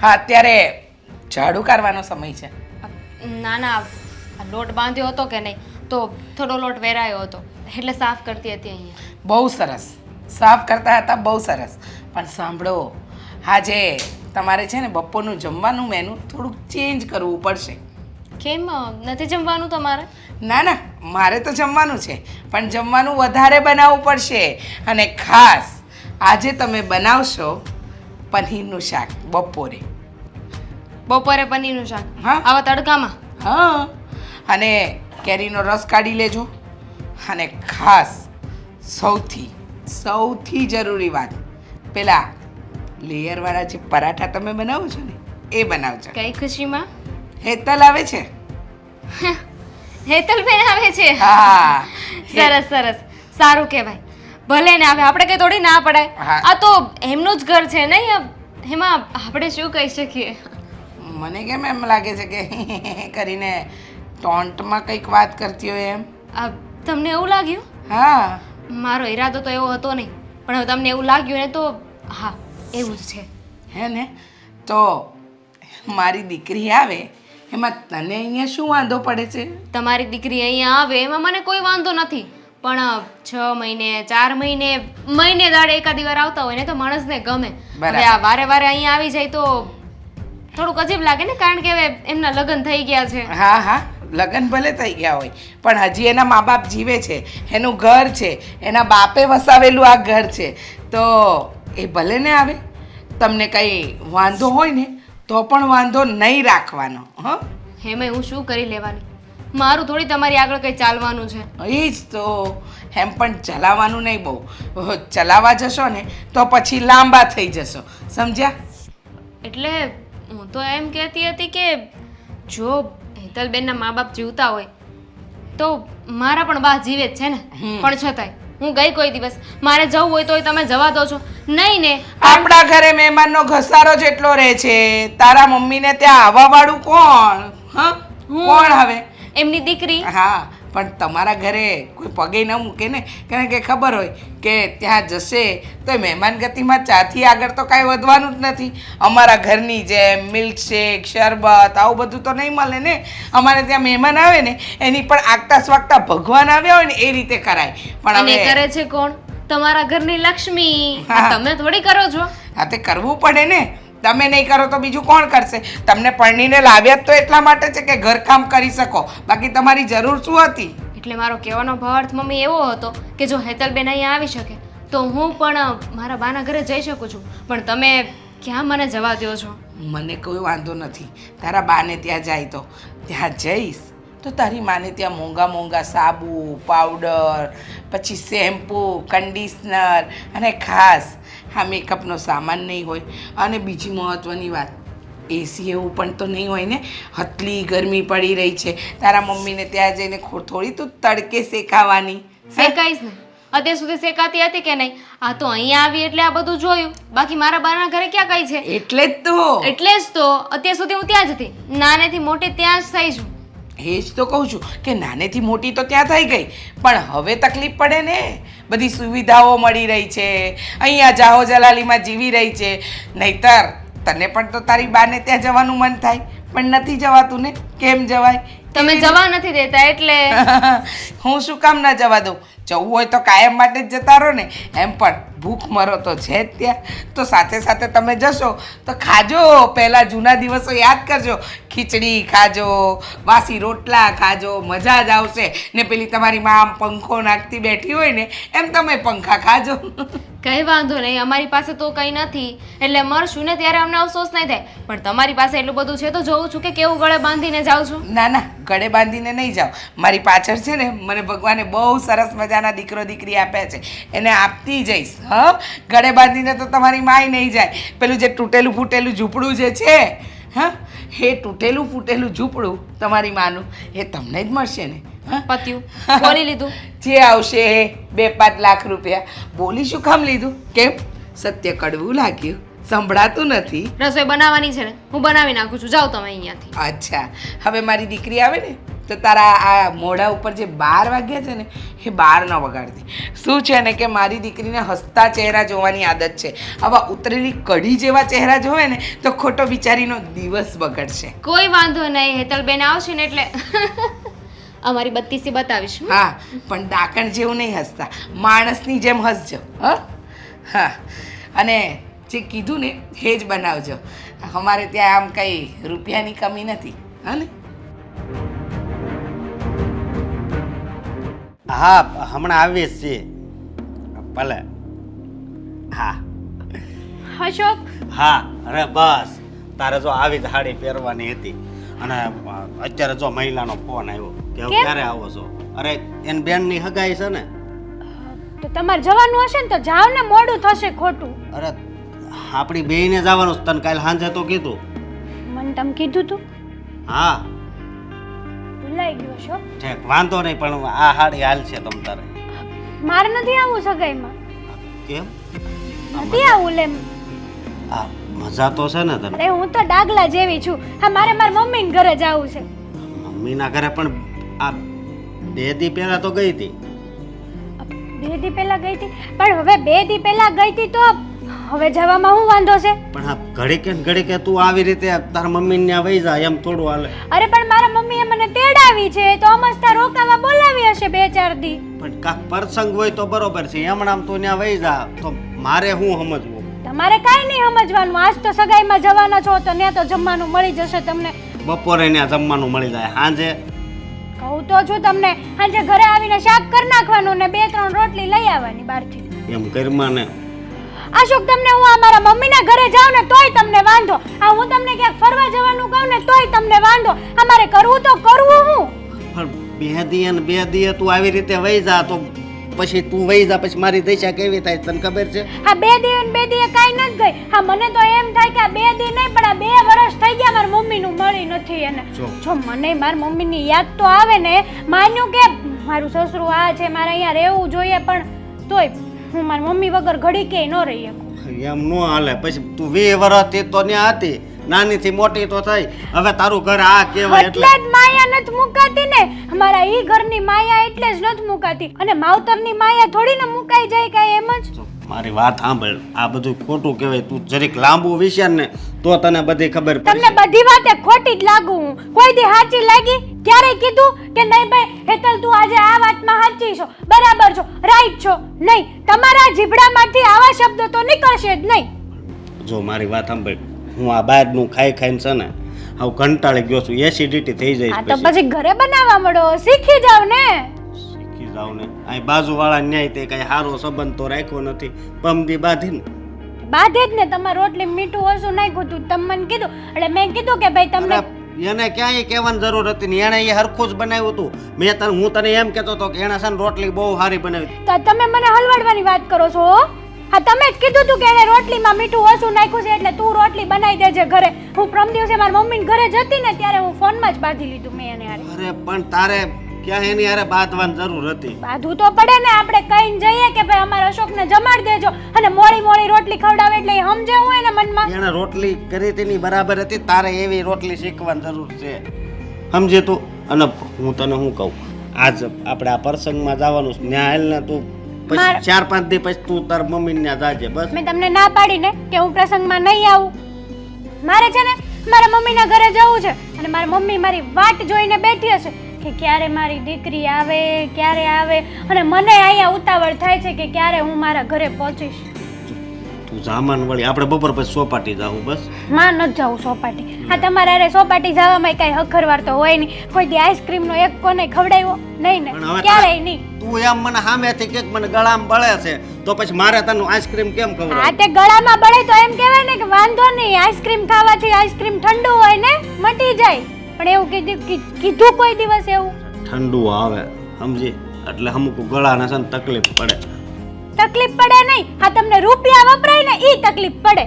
હા અત્યારે ઝાડુ કાઢવાનો સમય છે. ના ના આ લોટ બાંધ્યો હતો કે નહીં તો થોડો લોટ વેરાયો હતો એટલે સાફ કરતી હતી અહીંયા. બહુ સરસ. સાફ કરતા હતા બહુ સરસ. પણ સાંભળો આજે તમારે છે ને બપોરનું જમવાનું મેનુ થોડુંક ચેન્જ કરવું પડશે. કેમ નથી જમવાનું તમારે? ના ના મારે તો જમવાનું છે પણ જમવાનું વધારે બનાવવું પડશે. અને ખાસ આજે તમે બનાવશો પનીરનું શાક બપોરે. બપોરે પનીરનું શાક. હા. આવા તડકામાં. હા. અને કેરીનો રસ કાઢી લેજો. અને ખાસ સૌથી સૌથી જરૂરી વાત પેલા લેયરવાળા જે પરાઠા તમે બનાવો છો ને એ બનાવજો. કઈ ખુશીમાં? હેતલ આવે છે? હેતલ બેન આવે છે. હા સરસ સરસ. સારું કહેવાય. ભલે ને આવે આપણે કઈ થોડી ના પડાય. આ તો એમનું જ ઘર છે નહીં? એમાં આપણે શું કહી શકીએ? મને કેમ એમ લાગે છે કે કરીને ટોન્ટમાં કંઈક વાત કરતી હોય એમ? આ તમને એવું લાગ્યું? હા. મારો ઈરાદો તો એવો હતો નહીં પણ હવે તમને એવું લાગ્યું ને તો હા એવું જ છે. હે ને? તો મારી દીકરી આવે એમાં તને અહીંયા શું વાંધો પડે છે? તમારી દીકરી અહીંયા આવે એમાં મને કોઈ વાંધો નથી. પણ છ મહિને ચાર મહિને મહિને દાડે એકાદી વાર આવતા હોય ને તો માણસને ગમે. હવે આ વારે વારે અહીંયા આવી જાય તો થોડુંક અજીબ લાગે ને કારણ કે હવે એમના લગ્ન થઈ ગયા છે. હા હા લગ્ન ભલે થઈ ગયા હોય પણ હજી એના મા બાપ જીવે છે એનું ઘર છે એના બાપે વસાવેલું આ ઘર છે તો એ ભલે ને આવે તમને કંઈ વાંધો હોય ને તો પણ વાંધો નહીં રાખવાનો હં. હેમે હું શું કરી લેવાની? મારું થોડી તમારી આગળ કંઈ ચાલવાનું છે. એ જ તો એમ પણ ચલાવવાનું નહીં બહુ. ચલાવવા જશો ને તો પછી લાંબા થઈ જશો સમજ્યા? એટલે હું તો એમ કહેતી હતી કે જો હેતલબેનના મા બાપ જીવતા હોય તો મારા પણ બા જીવે જ છે ને. પણ છતાંય હું ગઈ કોઈ દિવસ. મારે જવું હોય તોય તમે જવા દો છો. નહીં ને આપણા ઘરે મહેમાનનો ઘસારો જેટલો રહે છે તારા મમ્મીને ત્યાં આવવા વાળું કોણ? હા? હું. કોણ હવે? એમની દીકરી? હા. પણ તમારા ઘરે કોઈ પગે ન મૂકે ને? કારણ કે ખબર હોય કે ત્યાં જશે તો એ મહેમાન ગતિમાં ચાથી આગળ તો કાંઈ વધવાનું જ નથી. અમારા ઘરની જેમ મિલ્કશેક શરબત આવું બધું તો નહીં મળે ને? અમારે ત્યાં મહેમાન આવે ને એની પણ આગતા સ્વાગતા ભગવાન આવ્યા હોય ને એ રીતે કરાય. પણ અમે હવે કરે છે કોણ? તમારા ઘરની લક્ષ્મી. તમે થોડી કરો છો. હા તે કરવું પડે ને. તમે નહીં કરો તો બીજું કોણ કરશે? તમને પરણીને લાવ્યા તો એટલા માટે છે કે ઘરકામ કરી શકો. બાકી તમારી જરૂર શું હતી? એટલે મારો કહેવાનો ભાવાર્થ મમ્મી એવો હતો કે જો હેતલબેન અહીંયા આવી શકે તો હું પણ મારા બાના ઘરે જઈ શકું છું. પણ તમે ક્યાં મને જવા દો છો? મને કોઈ વાંધો નથી. તારા બાને ત્યાં જાય તો. ત્યાં જઈશ. તો તારી માને ત્યાં મોંઘા મોંઘા સાબુ પાવડર પછી શેમ્પૂ કંડિશનર અને ખાસ હા મેકઅપનો સામાન નહીં હોય. અને બીજી મહત્ત્વની વાત એસી એવું પણ તો નહીં હોય ને? હતલી ગરમી પડી રહી છે. તારા મમ્મીને ત્યાં જઈને થોડી તું તડકે શેકાવાની. શેકાઈશ ને? અત્યાર સુધી શેકાતી હતી કે નહીં? આ તો અહીંયા આવી એટલે આ બધું જોયું. બાકી મારા બાના ઘરે ક્યાં કઈ છે? એટલે જ તો. એટલે જ તો. અત્યાર સુધી હું ત્યાં જ હતી. નાનેથી મોટે ત્યાં જ થઈ છું. એ જ તો કહું છું કે નાનેથી મોટી તો ત્યાં થઈ ગઈ. પણ હવે તકલીફ પડે ને. બધી સુવિધાઓ મળી રહી છે. અહીંયા જાહો જલાલીમાં જીવી રહી છે. નહીતર તને પણ તો તારી બાને ત્યાં જવાનું મન થાય. પણ નથી જવાતું ને. કેમ જવાય? તમે જવા નથી દેતા એટલે. હું શું કામ ના જવા દઉં? જવું હોય તો કાયમ માટે જ જતા રહો ને. એમ પણ ભૂખ મરો તો છે જ ત્યાં. તો સાથે સાથે તમે જશો તો ખાજો. પહેલાં જૂના દિવસો યાદ કરજો. ખીચડી ખાજો વાસી રોટલા ખાજો મજા જ આવશે. ને પેલી તમારી માં આમ પંખો નાખતી બેઠી હોય ને એમ તમે પંખા ખાજો. કઈ વાંધો નહીં અમારી પાસે તો કંઈ નથી. એટલે મરશું ને ત્યારે અમને અફસોસ નહીં થાય. પણ તમારી પાસે એટલું બધું છે તો જોઉં છું કે કેવું ગળે બાંધીને જાઉં છું. ના ના ગળે બાંધીને નહીં જાઓ મારી પાછળ છે ને મને ભગવાને બહુ સરસ મજાના દીકરો દીકરી આપ્યા છે. એને આપતી જઈશ હા. ગળે બાંધીને તો તમારી માય નહીં જાય. પેલું જે તૂટેલું ફૂટેલું ઝૂંપડું જે છે હા એ તૂટેલું ફૂટેલું ઝૂંપડું તમારી માનું એ તમને જ મળશે ને પત્યું. બોલી લીધું. જે આવશે બે પાંચ લાખ રૂપિયા. બોલી શું કામ લીધું? કેમ? સત્ય કડવું લાગ્યું. સંભળાતું નથી. રસોઈ બનાવવાની છે ને હું બનાવી નાખું છું. જાઓ તમે અહીંયાથી. અચ્છા હવે મારી દીકરી આવે ને તો તારા આ મોઢા ઉપર જે બાર વાગ્યા છે ને એ બાર ન વગાડતી. શું છે ને કે મારી દીકરીને હસતા ચહેરા જોવાની આદત છે. આવા ઉતરેલી કઢી જેવા ચહેરા જોવે ને તો ખોટો બિચારીનો દિવસ બગડશે. કોઈ વાંધો નહીં હેતલબેન આવશે ને એટલે અમારી બત્તીસી બતાવીશ હા પણ ડાકણ જેવું નહીં હસતા. માણસની જેમ હસજો હ? હા. અને જે કીધું ને એ જ બનાવજો. અમારે ત્યાં આમ કંઈ રૂપિયાની કમી નથી હા ને હા હમણાં આવીએ જ છીએ. ભલે. હા. અશોક? હા અરે બસ. તારે જો આવી જ સાડી પહેરવાની હતી. અને અત્યારે જો મહિલાનો ફોન આવ્યો કે હવે ક્યારે આવો છો? અરે એન બેનની હગાઈ છે ને. તો તમારે જવાનું હશે ને તો જાવ ને મોડું થશે ખોટું. અરે આપણી બેયને જવાનું છે. તને કાલ સાંજે તો કીધું. મને તમે કીધું તું? હા. ભૂલાઈ ગયો છો? ઠેક વાંધો નહીં પણ આ હાડી હાલ છે તમ તારે. મારે નથી આવવું સગાઈમાં? કેમ? નથી આવવું લેમ આ મજા તો છે ને તને. હું તો ડાગલા જેવી છું. હા મારે મારા મમ્મીને ઘરે જવું છે. મમ્મીના ઘરે પણ આ બે દી પહેલા તો ગઈ હતી. બે દી પહેલા ગઈ હતી? પણ હવે બે દી પહેલા ગઈ હતી તો હવે જવામાં હું વાંધો છે? પણ આ ઘડે કે ઘડી કે તું આવી રીતે તારા મમ્મી ત્યાં વહી જા એમ થોડું હાલે. અરે પણ મારા મમ્મીએ મને તેડાવી છે તો અમસ્તા રોકાવા બોલાવી હશે બે ચાર દી. પણ કાંક પ્રસંગ હોય તો બરોબર છે હમણાં તું ત્યાં વહી જા તો મારે હું સમજવું? તમારે કાંઈ નહીં સમજવાનું આજ તો સગાઈમાં જવાના છો તો ત્યાં તો જમવાનું મળી જશે તમને. બપોરે ત્યાં જમવાનું મળી જાય સાંજે કહું તો છું તમને આજે ઘરે આવીને શાક કરી નાખવાનું ને બે ત્રણ રોટલી લઈ આવવાની બહારથી. એમ કરમાને ને. અશોક તમને હું આ મારા મમ્મીના ઘરે જાઉં ને તોય તમને વાંધો. આ હું તમને ક્યાંક ફરવા જવાનું કહું ને તોય તમને વાંધો. અમારે કરવું તો કરવું હું. પણ બે દિયે ને બે દીએ તું આવી રીતે વહી જા તો પછી તું વહી જા પછી મારી દશા કેવી થાય તને ખબર છે? આ બે દિયે ને બે દિયે કાંઈ નથી ગઈ. હા મને તો એમ થાય કે આ બે દી નહીં પણ આ બે વર્ષ થઈ ગયા મારા મમ્મીનું મળી નથી એને જો. જો મને મારા મમ્મીની યાદ તો આવે ને માન્યું કે મારું સસરું આ છે મારે અહીંયા રહેવું જોઈએ પણ તોય હું મારી મમ્મી વગર ઘડી કે ન રહી શકું. એમ ન હાલે. પછી તું વીસ વર્ષથી તો ત્યાં હતી. નાનીથી મોટી તો થઈ. હવે તારું ઘર આ કેવાય એટલે એટલે જ માયા નથી મુકાતી ને. અમારા ઈ ઘરની માયા એટલે જ નથી મુકાતી. અને માવતરની માયા થોડી ને મુકાઈ જાય કાંઈ એમ જ. મારી વાત સાંભળ. આ બધું ખોટું કહેવાય. તું જરીક લાંબુ વિચાર ને તો તને બધી ખબર તમને બધી વાતે ખોટી જ લાગુ હું. કોઈ દી સાચી લાગી? ક્યારેય કીધું કે નહીં ભાઈ હેતલ તું આજે આ વાતમાં સાચી છો બરાબર છો રાઈટ છો? નહીં તમારા જીભડામાંથી આવા શબ્દો તો નીકળશે જ નહીં. જો મારી વાત સાંભળ હું આ બહારનું ખાઈ ખાઈને છે ને હું કંટાળી ગયો છું એસિડિટી થઈ જાય તો પછી. ઘરે બનાવવા મળો શીખી જાવ ને. શીખી જાવ ને. અહીં બાજુવાળા ન્યાય તે કઈ સારો સંબંધ તો રાખ્યો નથી પમદી બાંધીને. બાધે જ ને તમારે રોટલી મીઠું ઓછું નાખ્યું હતું તમને મને કીધું એટલે મેં કીધું કે ભાઈ તમને એને ક્યાંય કહેવાની જરૂર હતી ને એણે એ હરખું જ બનાવ્યું હતું. મેં તને હું તને એમ કહેતો હતો કે એણે છે ને રોટલી બહુ સારી બનાવી. તો તમે મને હલવાડવાની વાત કરો છો હો? તમે જ કીધું તું કે એને રોટલીમાં મીઠું ઓછું નાખ્યું છે એટલે તું રોટલી બનાવી દેજે ઘરે. હું પ્રમ દિવસે મારા મમ્મીને ઘરે જતી ને ત્યારે હું ફોનમાં જ બાંધી લીધું મેં એને અરે પણ તારે ક્યાં એની હારે બાંધવાની જરૂર હતી? બાંધવું તો પડે ને આપણે કહીને જઈએ કે ભાઈ અમારા અશોકને જમાડ દેજો અને મોડી મોડી રોટલી ખવડાવે એટલે એ સમજે હું એને મનમાં. એણે રોટલી કરી તેની બરાબર હતી તારે એવી રોટલી શીખવાની જરૂર છે. સમજે તું? અને હું તને શું કહું? આજ આપણે આ પ્રસંગમાં જવાનું છે. ન્યાયલ ને તું પછી ચાર પાંચ દી પછી તું તાર મમ્મી ને જાજે બસ. મેં તમને ના પાડી ને કે હું પ્રસંગમાં નહીં આવું. મારે છે ને મારા મમ્મીના ઘરે જવું છે અને મારી મમ્મી મારી વાટ જોઈને બેઠી હશે. કે ક્યારે મારી દીકરી આવે ક્યારે આવે? અને મને અહીંયા ઉતાવળ થાય છે કે ક્યારે હું મારા ઘરે પહોંચીશ. તું જામાન વળી આપણે બપોર પછી સોપાટી જાવું બસ. માં ન જાઉં સોપાટી. આ તમારે અરે સોપાટી જવામાં કાંઈ હખરવાર તો હોય નહીં. કોઈ દી આઈસ્ક્રીમનો એક કોને ખવડાવ્યો? નહીં ને. ક્યારેય નહીં. તું એમ મને સામેથી કે મને ગળામાં બળે છે તો પછી મારે તને આઈસ્ક્રીમ કેમ હા આ તે ગળામાં બળે તો એમ કહેવાય ને કે વાંધો નહીં. આઈસ્ક્રીમ ખાવાથી આઈસ્ક્રીમ ઠંડુ હોય ને મટી જાય. પણ એવું કીધું કી- કીધું કોઈ દિવસ એવું? ઠંડુ આવે સમજી? એટલે અમુક ગળાને છે ને તકલીફ પડે. તકલીફ પડે નહીં. હા તમને રૂપિયા વપરાય ને ઈ તકલીફ પડે.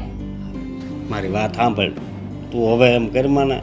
મારી વાત સાંભળ. તું હવે એમ કર મને.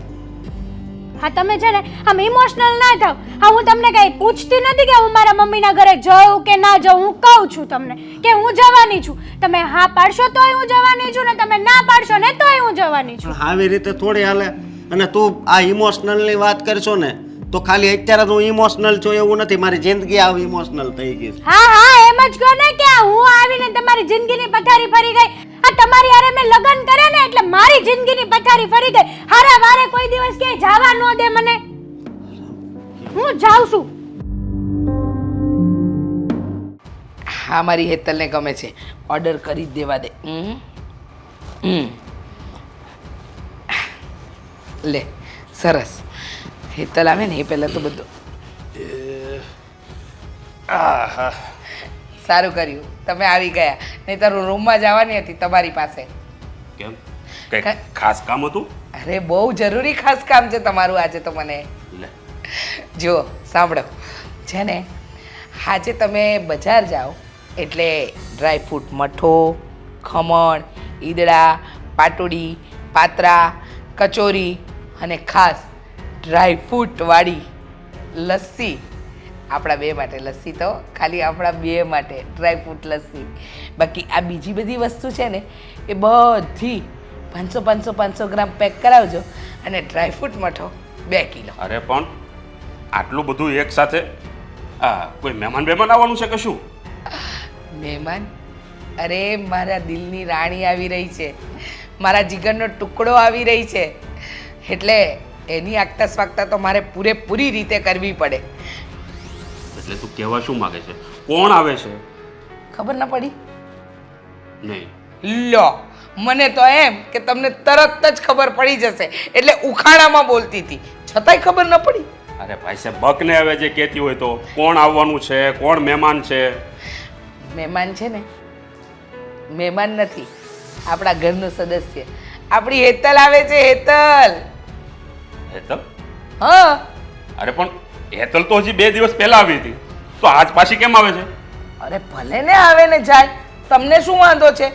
હા તમે છે ને આમ ઇમોશનલ ના થાવ. હા હું તમને કઈ પૂછતી નથી કે હું મારા મમ્મીના ઘરે જાઉં કે ના જાઉં. હું કહું છું તમને કે હું જવાની છું. તમે હા પાડશો તોય હું જવાની છું ને તમે ના પાડશો ને તોય હું જવાની છું. આવી રીતે થોડી હાલે. અને તું આ ઇમોશનલની વાત કરશો ને તો ખાલી અત્યારે હું ઇમોશનલ છું એવું નથી મારી જિંદગી આવી ઇમોશનલ થઈ ગઈ છે. હા હા એમ જ કહો ને કે હું આવીને તમારી જિંદગીની પથારી ફરી ગઈ. આ તમારી હારે મેં લગ્ન કર્યા ને એટલે મારી જિંદગીની પથારી ફરી ગઈ. હારા વારે કોઈ દિવસ ક્યાંય જવા ન દે મને. હું જાઉં છું. હા મારી હેતલને ગમે છે. ઓર્ડર કરી જ દેવા દે. હમ. હમ. લે સરસ. હેતલ આવે ને એ પહેલાં તો બધું. આહા. સારું કર્યું. તમે આવી ગયા. નહીં તારું રૂમમાં જવાની હતી તમારી પાસે. કેમ? કઈ ખાસ કામ હતું? અરે બહુ જરૂરી ખાસ કામ છે તમારું આજે તો મને. જુઓ સાંભળો. છે ને આજે તમે બજાર જાઓ એટલે ડ્રાયફ્રૂટ મઠો ખમણ ઈદડા પાટોડી પાત્રા કચોરી અને ખાસ ડ્રાયફ્રૂટવાળી લસ્સી. આપણા બે માટે લસ્સી તો ખાલી આપણા બે માટે ડ્રાયફ્રૂટ લસ્સી. બાકી આ બીજી બધી વસ્તુ છે ને એ બધી પાંચસો પાંચસો પાંચસો ગ્રામ પેક કરાવજો અને ડ્રાયફ્રૂટ મઠો બે કિલો. અરે પણ આટલું બધું એક સાથે કોઈ મહેમાન મહેમાન આવવાનું છે કે શું? મહેમાન? અરે મારા દિલની રાણી આવી રહી છે. મારા જીગરનો ટુકડો આવી રહી છે. એટલે એની આગતા સ્વાગતા તો મારે પૂરેપૂરી રીતે કરવી પડે. એટલે તું કહેવા શું માગે છે? કોણ આવે છે? ખબર ના પડી? નહીં. લો મને તો એમ કે તમને તરત જ ખબર પડી જશે. એટલે ઉખાણામાં બોલતી હતી. છતાંય ખબર ન પડી. અરે ભાઈ સાહેબ બકને હવે જે કહેતી હોય તો કોણ આવવાનું છે? કોણ મહેમાન છે? મહેમાન છે ને? મહેમાન નથી. આપણા ઘરનું સદસ્ય. આપણી હેતલ આવે છે હેતલ. હેતલ? હા. અરે પણ હેતલ તો હજી બે દિવસ પહેલા આવી હતી. તો આજ પાછી કેમ આવે છે? અરે ભલે ને આવે ને જાય તમને શું વાંધો છે?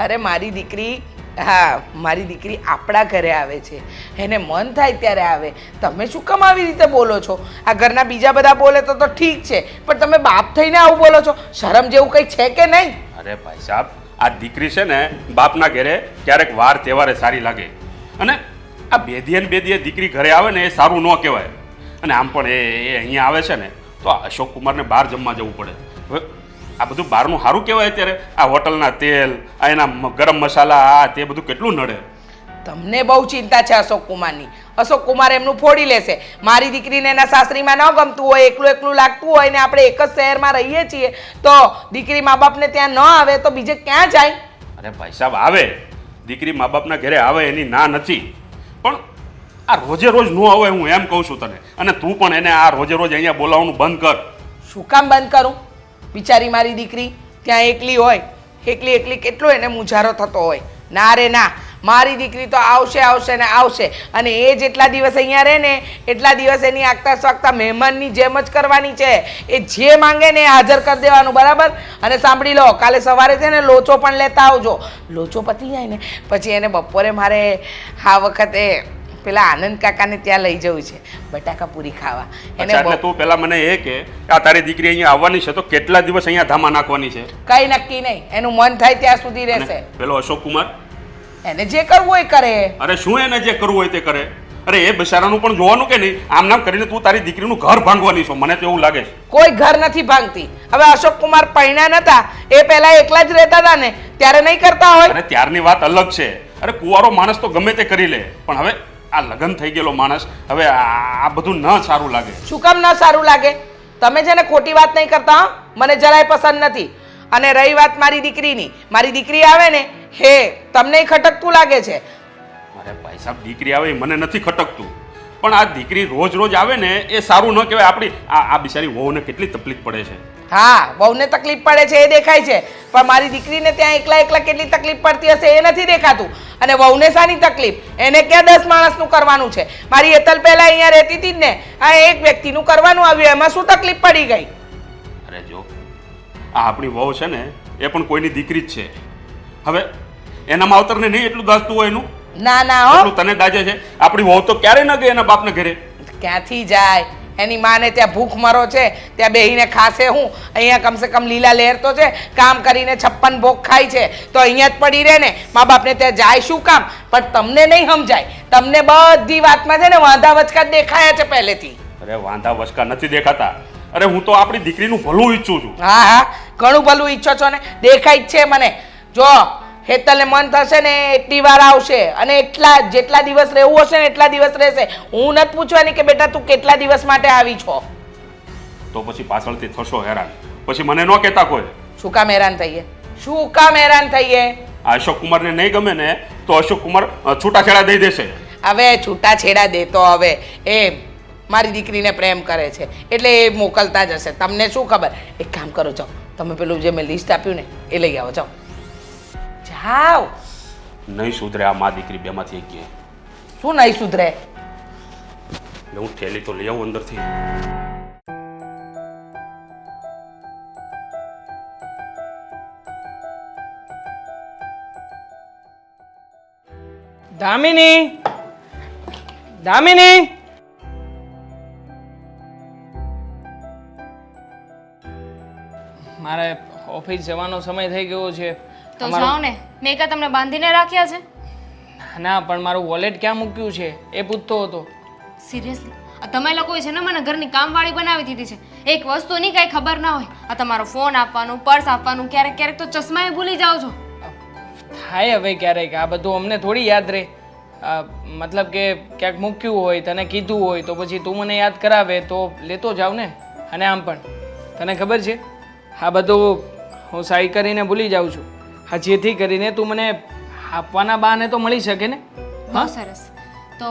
અરે મારી દીકરી હા મારી દીકરી આપણા ઘરે આવે છે. એને મન થાય ત્યારે આવે. તમે શું કામ આવી રીતે બોલો છો? આ ઘરના બીજા બધા બોલે તો તો ઠીક છે પણ તમે બાપ થઈને આવું બોલો છો? શરમ જેવું કંઈ છે કે નહીં? અરે ભાઈ સાહેબ આ દીકરી છે ને બાપના ઘરે ક્યારેક વાર તહેવારે સારી લાગે. અને આ બેદીએ ને બેદીએ દીકરી ઘરે આવે ને એ સારું ન કહેવાય. અને આમ પણ એ એ અહીંયા આવે છે ને તો અશોક કુમારને બહાર જમવા જવું પડે. હવે આ બધું બહારનું સારું કહેવાય અત્યારે? આ હોટલના તેલ આ એના ગરમ મસાલા આ તે બધું કેટલું નડે? તમને બહુ ચિંતા છે અશોક કુમારની. અશોક કુમાર એમનું ફોડી લેશે. મારી દીકરીને એના સાસરીમાં ન ગમતું હોય એકલું એકલું લાગતું હોય ને આપણે એક જ શહેરમાં રહીએ છીએ તો દીકરી મા બાપને ત્યાં ન આવે તો બીજે ક્યાં જાય? અરે ભાઈ સાહેબ આવે. દીકરી મા બાપના ઘરે આવે એની ના નથી. પણ આ રોજે રોજ ન આવે હું એમ કહું છું તને. અને તું પણ એને આ રોજે રોજ અહીંયા બોલાવવાનું બંધ કર. શું કામ બંધ કરું? બિચારી મારી દીકરી ત્યાં એકલી હોય, એકલી એકલી કેટલો એને મુજારો થતો હોય? ના રે ના મારી દીકરી તો આવશે આવશે ને આવશે. અને એ જેટલા દિવસ અહીંયા રહે ને એટલા દિવસ એની આગતા સ્વાગતા મહેમાનની જેમ જ કરવાની છે. એ જે માંગે ને હાજર કરી દેવાનું બરાબર? અને સાંભળી લો કાલે સવારે છે ને લોચો પણ લેતા આવજો. લોચો પતી જાય ને પછી એને બપોરે મારે આ વખતે પેલા આનંદ કાકાને ત્યાં લઈ જવું છે બટાકા પૂરી ખાવા. એને એટલે તું પેલા મને એ કે આ તારી દીકરી અહીંયા આવવાની છે તો કેટલા દિવસ અહીંયા ધામા નાખવાની છે? કઈ નક્કી નહીં એનું મન થાય ત્યાં સુધી રહેશે. પેલો અશોક કુમાર એને જે કરવું હોય કરે. અરે શું એને જે કરવું હોય તે કરે? અરે એ બિચારાનું પણ જોવાનું કે નહીં? આમ નામ કરીને તું તારી દીકરીનું ઘર ભાંગવાની છો. મને તો એવું લાગે છે. કોઈ ઘર નથી ભાંગતી. હવે અશોક કુમાર પૈણા નતા. એ પહેલા એકલા જ રહેતા હતા ને. ત્યારે નહીં કરતા હોય? અને ત્યારની વાત અલગ છે. અરે કુંવારો માણસ તો ગમે તે કરી લે. પણ હવે આ લગ્ન થઈ ગયેલો માણસ હવે આ બધું ન સારું લાગે. શું કામ ન સારું લાગે? તમે છે ને ખોટી વાત નહીં કરતા હં? મને જરાય પસંદ નથી. અને રહી વાત મારી દીકરીની. મારી દીકરી આવે ને હે તમને ખટકતું લાગે છે? અરે ભાઈ સાહેબ દીકરી આવે એ મને નથી ખટકતું. પણ આ દીકરી રોજ રોજ આવે ને એ સારું ન કહેવાય. આપણી આ આ બિચારી વહુને કેટલી તકલીફ પડે છે. હા વહુને તકલીફ પડે છે એ દેખાય છે. પણ મારી દીકરીને ત્યાં એકલા એકલા કેટલી તકલીફ પડતી હશે એ નથી દેખાતું. અને વહુને શાની તકલીફ? એને ક્યાં દસ માણસનું કરવાનું છે? મારી એતલ પહેલા અહીંયા રહેતી હતી જ ને આ એક વ્યક્તિનું કરવાનું આવ્યું એમાં શું તકલીફ પડી ગઈ? અરે જો આ આપણી વહુ છે ને એ પણ કોઈની દીકરી જ છે. હવે એના માવતરને નહીં એટલું દાસતું હોય એનું? ના ના હો. એટલું તને દાજે છે? આપણી વહુ તો ક્યારેય ન ગઈ એના બાપને ઘરે? ક્યાંથી જાય? એની માને ત્યાં ભૂખ મરો છે ત્યાં બેહીને ખાશે હું. અહીંયા કમસે કમ લીલા લહેર તો છે કામ કરીને છપ્પન ભોગ ખાય છે. તો અહીંયા જ પડી રહે ને મા બાપને ત્યાં જાય શું કામ? પણ તમને નહીં સમજાય. તમને બધી વાતમાં છે ને વાંધા વચકા દેખાયા છે પહેલેથી. અરે વાંધા વચકા નથી દેખાતા. અરે હું તો આપણી દીકરીનું ભલું ઈચ્છું છું. હા હા. ઘણું ભલું ઈચ્છો છો ને? દેખાય જ છે મને. જો હેતલને મન થશે ને એટલી વાર આવશે. અને એટલા જેટલા દિવસ રહેવું હશે ને એટલા દિવસ રહેશે. હું નથી પૂછવાની કે બેટા તું કેટલા દિવસ માટે આવી છો? તો પછી પાછળથી થશો હેરાન. પછી મને ન કહેતા કોઈ. શું કામ હેરાન થઈએ? શું કામ હેરાન થઈએ? અશોક કુમારને નહીં ગમે ને તો અશોક કુમાર છૂટાછેડા દઈ દેશે. હવે છૂટાછેડા દેતો હવે. એ મારી દીકરીને પ્રેમ કરે છે. એટલે એ મોકલતા જ હશે. તમને શું ખબર? એક કામ કરો જાઓ. તમે પેલું જે મેં લિસ્ટ આપ્યું ને એ લઈ આવો જાઓ. જાઓ નહીં સુધરે આ મા દીકરી બેમાંથી એક ગયા શું નહીં સુધરે? એટલે હું થેલી તો લઈ આવું અંદરથી. દામિની? દામિની? મારે ઓફિસ જવાનો સમય થઈ ગયો છે. તો તમારો- જાઓ ને. મેં કાં તમને બાંધીને રાખ્યા છે? ના પણ મારું વોલેટ ક્યાં મૂક્યું છે? એ પૂછતો હતો. સિરિયસલી? આ તમે લોકોએ છે ને મને ઘરની કામવાળી બનાવી દીધી છે. એક વસ્તુની કાંઈ ખબર ના હોય. આ તમારો ફોન આપવાનું પર્સ આપવાનું ક્યારેક ક્યારેક તો ચશ્માએ ભૂલી જાઓ છો. થાય હવે ક્યારેક. આ બધું અમને થોડી યાદ રહે આ, મતલબ કે ક્યાંક મૂક્યું હોય તને કીધું હોય તો પછી તું મને યાદ કરાવે તો લેતો જાવ ને. અને આમ પણ. તને ખબર છે? આ બધું હું સાઈ કરીને ભૂલી જાઉં છું. હા જેથી કરીને તું મને આપવાના બહાને તો મળી શકે ને? બહુ સરસ. તો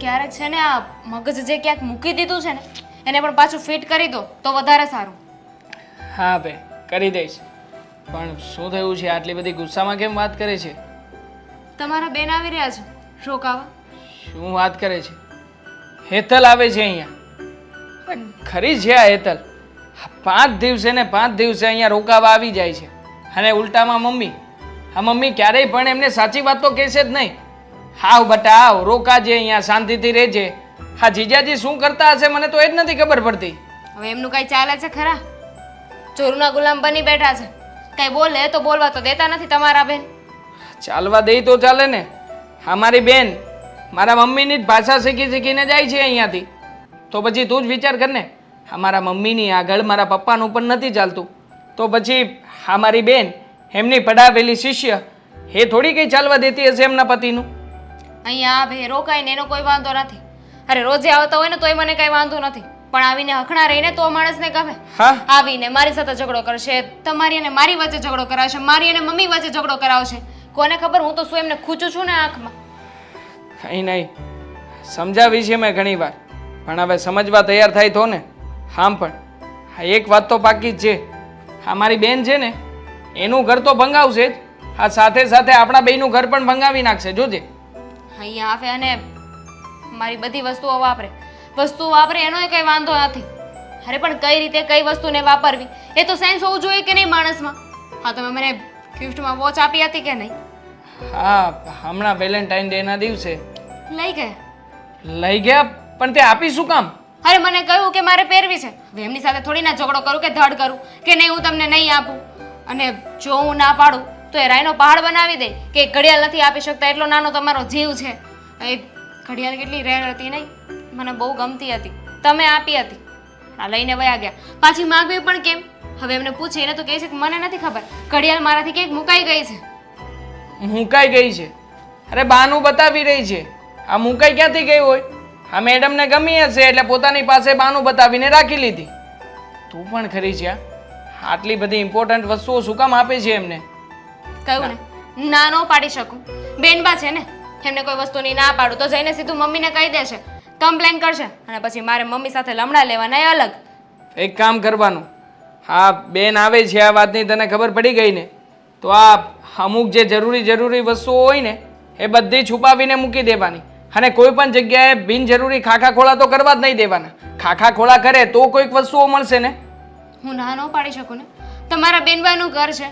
ક્યારેક છે ને આ મગજ જે ક્યાંક મૂકી દીધું છે ને એને પણ પાછું ફિટ કરી દો તો વધારે સારું. હા બે કરી દઈશ. પણ શું થયું છે? આટલી બધી ગુસ્સામાં કેમ વાત કરે છે? તમારા બેન આવી રહ્યા છે રોકાવા. શું વાત કરે છે? હેતલ આવે છે અહીંયા. ખરી છે આ હેતલ. પાંચ દિવસે ને પાંચ દિવસે અહીંયા રોકાવા આવી જાય છે. અને ઉલટામાં મમ્મી. આ મમ્મી ક્યારેય પણ એમને સાચી વાત તો કહેશે જ નહીં. હાવ બટા આવ રોકાજે અહીંયા શાંતિથી રહેજે. હા જીજાજી શું કરતા હશે મને તો એ જ નથી ખબર પડતી. હવે એમનું કાંઈ ચાલે છે ખરા? ચોરુના ગુલામ બની બેઠા છે. કાંઈ બોલે તો બોલવા તો દેતા નથી તમારા બેન. ચાલવા દઈ તો ચાલે ને. હા મારી બેન મારા મમ્મીની જ ભાષા શીખી શીખીને જાય છે અહીંયાથી. તો પછી તું જ વિચાર કર ને. હા મારા મમ્મીની આગળ મારા પપ્પાનું પણ નથી ચાલતું. તો પછી હા મારી બેન એમની પઢાવેલી શિષ્ય એ થોડી કંઈ ચાલવા દેતી હશે એમના પતિનું? અહીંયા ભે રોકાય ને એનો કોઈ વાંધો નથી. અરે રોજે આવતા હોય ને તોય મને કઈ વાંધો નથી. પણ આવીને હખણા રહીને તો માણસને ગમે. હા? આવીને મારી સાથે ઝઘડો કરશે તમારી અને મારી વચ્ચે ઝઘડો કરાવશે મારી અને મમ્મી વચ્ચે ઝઘડો કરાવશે. કોને ખબર હું તો શું એમને ખૂચું છું ને આંખમાં? કઈ નહીં. સમજાવી છે મેં ઘણી વાર પણ હવે સમજવા તૈયાર થાય તો ને? આમ પણ. એક વાત તો પાકી જ છે. હા મારી બેન છે ને એનું ઘર તો ભંગાવશે જ. આ સાથે સાથે આપણા બેયનું ઘર પણ ભંગાવી નાખશે જોજે. અહીંયા આવે અને મારી બધી વસ્તુઓ વાપરે. વસ્તુઓ વાપરે એનોય કંઈ વાંધો નથી. અરે પણ કઈ રીતે કઈ વસ્તુને વાપરવી? એ તો સેન્સ હોવું જોઈએ કે નહીં માણસમાં? હા તમે મને ગિફ્ટમાં વોચ આપી હતી કે નહીં? હા હમણાં વેલેન્ટાઇન ડેના દિવસે. લઈ ગયા? લઈ ગયા પણ તે આપી શું કામ? અરે, મને કહ્યું કે મારે પહેરવી છે. એમની સાથે થોડી ના ઝઘડો કરું કે ધડ કરું, કે નહીં હું તમને નહીં આપું. અને જો હું ના પાડું, તો એ રાયનો પહાડ બનાવી દે, કે ઘડિયાળ નથી આપી શકતા. એટલો નાનો તમારો જીવ છે. એ ઘડિયાળ કેટલી રેર હતી નહીં? મને બહુ ગમતી હતી. તમે આપી હતી. આ લઈને વયા ગયા. પાછી માગવી પણ કેમ? હવે એમને પૂછી, એને તો કહે છે કે મને નથી ખબર. ઘડિયાળ મારાથી ક્યાંક મુકાઈ ગઈ છે. મુકાઈ ગઈ છે. અરે, બાનું બતાવી રહી છે. આ મુકાઈ ક્યાંથી ગઈ હોય? આ મેડમને ગમી હશે એટલે પોતાની પાસે બાનું બતાવીને રાખી લીધી. તું પણ ખરી છે આટલી બધી ઇમ્પોર્ટન્ટ વસ્તુઓ શું કામ આપે છે એમને? કહ્યું ને ના નો પાડી શકું. બેનબા છે ને એમને કોઈ વસ્તુની ના પાડું તો જઈને સીધું મમ્મીને કહી દેશે. કમ્પ્લેન કરશે અને પછી મારે મમ્મી સાથે લમડા લેવાના એ અલગ. એક કામ કરવાનું. હા બેન આવે છે આ વાતની તને ખબર પડી ગઈ ને? તો આ અમુક જે જરૂરી જરૂરી વસ્તુઓ હોય ને એ બધી છુપાવીને મૂકી દેવાની. અને કોઈ પણ જગ્યાએ બિનજરૂરી ખાખા ખોળા તો કરવા જ નહીં દેવાના. ખાખા ખોળા કરે તો કોઈક વસ્તુઓ મળશે ને? હું ના ન પાડી શકું ને? તમારા બેનબાનું ઘર છે.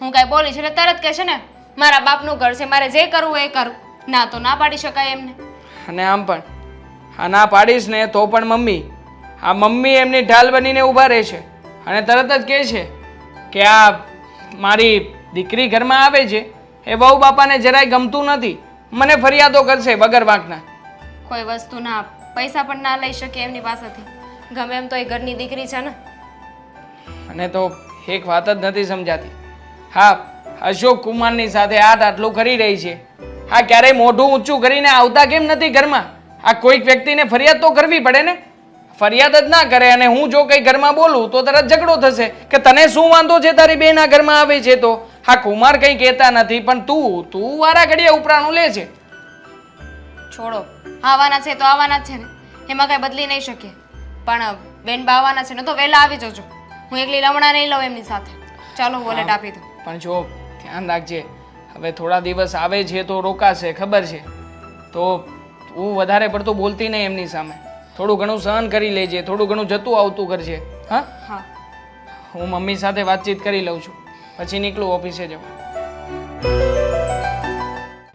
હું કાંઈ બોલીશ એટલે તરત કહેશે ને મારા બાપનું ઘર છે મારે જે કરવું એ કરું. ના તો ના પાડી શકાય એમને. અને આમ પણ. હા ના પાડીશ ને તો પણ મમ્મી. આ મમ્મી એમની ઢાલ બનીને ઊભા રહે છે. અને તરત જ કહે છે કે આ મારી દીકરી ઘરમાં આવે છે. એ બહુ બાપાને જરાય ગમતું નથી. મને ફરિયાદો કરશે વગર વાંકના. કોઈ વસ્તુ ના પૈસા પણ ના લઈ શકે એમની પાસેથી. ગમે એમ તો એ ઘરની દીકરી છે ને. અને તો એક વાત જ નથી સમજાતી. હા અશોક કુમારની સાથે આટ આટલું કરી રહી છે. હા ક્યારેય મોઢું ઊંચું કરીને આવતા કેમ નથી ઘરમાં? આ કોઈક વ્યક્તિને ફરિયાદ તો કરવી પડે ને? ફરિયાદ જ ના કરે અને હું જો કંઈ ઘરમાં બોલું તો તરત ઝઘડો થશે. કે તને શું વાંધો છે તારી બેના ઘરમાં આવે છે તો? હા કુમાર કંઈ કહેતા નથી પણ તું તું વારા ઘડીએ ઉપરાણું લે છે. છોડો આવવાના છે તો આવવાના જ છે ને. એમાં કાંઈ બદલી નહીં શકીએ. પણ બેન બા આવવાના છે ને તો વહેલા આવી જજો. હું એકલી લમણા નહીં લઉં એમની સાથે. ચાલો હું વોલેટ આપી દઉં. પણ જો ધ્યાન રાખજે. હવે થોડા દિવસ આવે છે તો રોકાશે ખબર છે. તો તું વધારે પડતું બોલતી નહીં એમની સામે. થોડું ઘણું સહન કરી લેજે થોડું ઘણું જતું આવતું કરજે. હા? હા. હું મમ્મી સાથે વાતચીત કરી લઉં છું. પછી નીકળું ઓફિસે જવા.